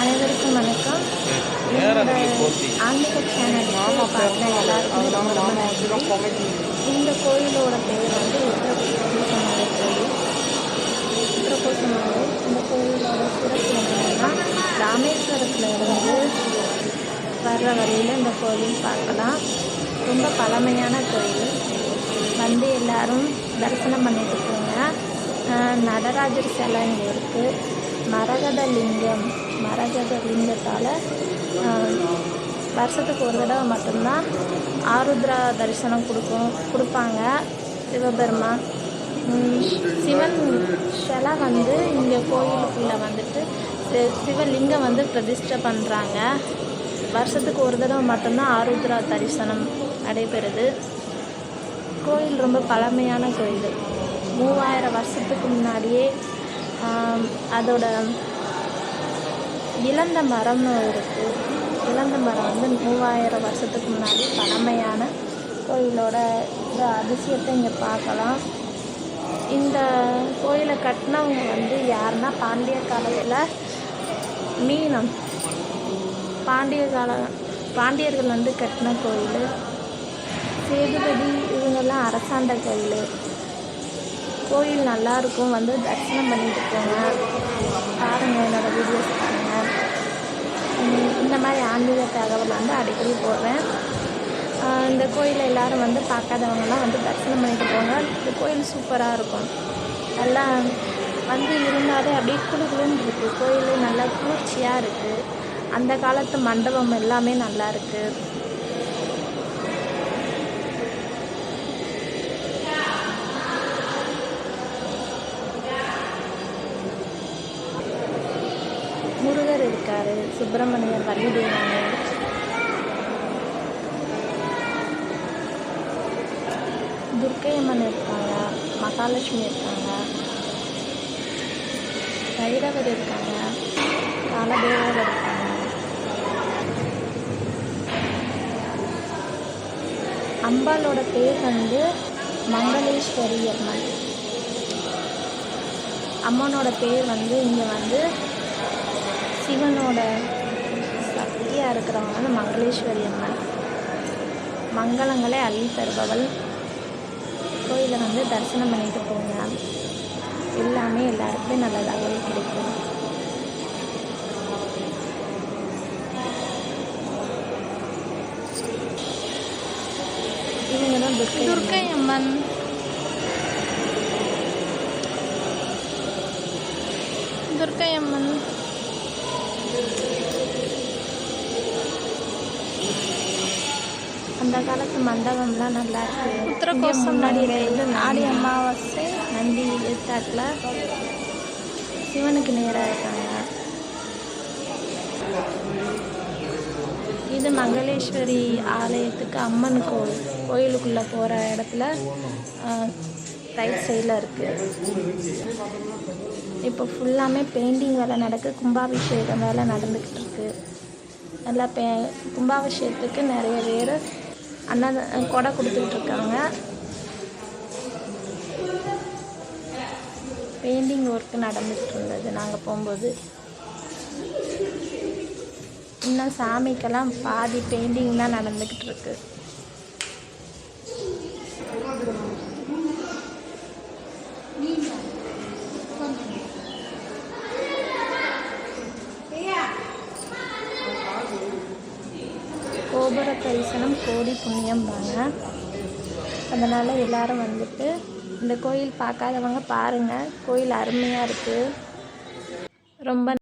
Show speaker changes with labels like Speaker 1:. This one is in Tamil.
Speaker 1: அனைவருக்கும் வணக்கம். ஆன்மீக சேனலுக்கு பார்க்குற எல்லாருக்கும் இந்த கோயிலோட பேர் வந்து உத்தரகோசமலை கோயில் உத்தரகோசமலை இந்த கோயிலோட சிறப்பு என்னன்னா ராமேஸ்வரத்தில் இருந்து வர்ற வழியில் இந்த கோயில் பார்க்கலாம். ரொம்ப பழமையான கோயில். வந்து எல்லாரும் தரிசனம் பண்ணிட்டு போங்க. நடராஜர் சிலை இங்கே இருக்குது மரகத லிங்கம் மரகத லிங்கத்தால் வருஷத்துக்கு ஒரு தடவை மட்டும்தான் ஆருத்ரா தரிசனம் கொடுக்கும் கொடுப்பாங்க. சிவபெருமான். சிவன் சிலை வந்து இங்கே கோயிலுக்குள்ளே வந்துட்டு சி- சிவலிங்கம் வந்து பிரதிஷ்டை பண்ணுறாங்க வருஷத்துக்கு ஒரு தடவை மட்டும்தான் ஆருத்ரா தரிசனம் நடைபெறுது. கோயில் ரொம்ப பழமையான கோயில். மூவாயிரம் வருஷத்துக்கு முன்னாடியே அதோட இழந்த மரம்னு இருக்குது இழந்த மரம் வந்து மூவாயிரம் வருஷத்துக்கு முன்னாடி பழமையான கோயிலோட அதிசயத்தை இங்கே பார்க்கலாம். இந்த கோயிலை கட்டினவங்க வந்து யாருன்னா பாண்டிய காலத்தில் மீனம். பாண்டிய கால பாண்டியர்கள் வந்து கட்டின கோயில். சேதுபதி இவங்கெல்லாம் அரசாண்ட கோயில். கோயில் நல்லாயிருக்கும் வந்து தரிசனம் பண்ணிட்டு போங்க. பாருங்கள் என்னோடய வீடியோஸ் பாருங்கள் இந்த மாதிரி ஆன்மீக தகவல் வந்து அடிக்கடி போடுறேன். இந்த கோயிலை எல்லோரும் வந்து பார்க்காதவங்கலாம் வந்து தரிசனம் பண்ணிட்டு போங்க. இந்த கோயில் சூப்பராக இருக்கும். நல்லா வந்து இருந்தாலே அப்படியே குழுகுழுன்னு இருக்குது கோயில் நல்லா குளிர்ச்சியாக இருக்குது அந்த காலத்து மண்டபம் எல்லாமே நல்லா இருக்குது முருகர் இருக்காரு சுப்பிரமணியர் வள்ளி துர்க்கை துர்க்கையம்மன் இருக்காங்க மகாலட்சுமி இருக்காங்க வைரவர் இருக்காங்க காலதேவர் இருக்காங்க. அம்பாலோட பேர் வந்து மங்களேஸ்வரி அம்மன். அம்மனோட பேர் வந்து இங்கே வந்து சிவனோட சக்தியாக இருக்கிறவங்க வந்து மங்களேஸ்வரி அம்மன். மங்களங்களை அள்ளி தருபவள். கோயிலை வந்து தரிசனம் பண்ணிட்டு போங்க. எல்லாமே எல்லாருக்குமே நல்லதாகவே கிடைக்கும். இவங்க தான் துர்க்கை துர்க்கை அம்மன். துர்க்கை அம்மன். அந்த காலத்து மண்டபம்லாம் நல்லா இருக்கு. உத்தரகோசம் முன்னாடி இருந்து ஆடி அமாவாசை நந்தி எத்தாட்டில் சிவனுக்கு நேராக இருக்காங்க. இது மங்களேஸ்வரி ஆலயத்துக்கு அம்மன் கோயில் கோயிலுக்குள்ளே போகிற இடத்துல ரைட் சைடில் இருக்குது இப்போ ஃபுல்லாமே பெயிண்டிங் வேலை நடக்கு கும்பாபிஷேகம் வேலை நடந்துக்கிட்டு இருக்கு. நல்லா பே கும்பாபிஷேகத்துக்கு நிறைய பேர் அண்ணா கொடை கொடுத்துக்கிட்டு இருக்காங்க. பெயிண்டிங் ஒர்க்கு நடந்துக்கிட்டு இருந்தது. நாங்கள் போகும்போது இன்னும் சாமிக்கெல்லாம் பாதி பெயிண்டிங் தான் நடந்துக்கிட்டு இருக்குது கோபுர தரிசனம் கோடி புண்ணியம்பாங்க. அதனால் எல்லாரும் வந்துட்டு இந்த கோயில் பார்க்காதவங்க பாருங்கள் கோயில் அருமையாக இருக்குது ரொம்ப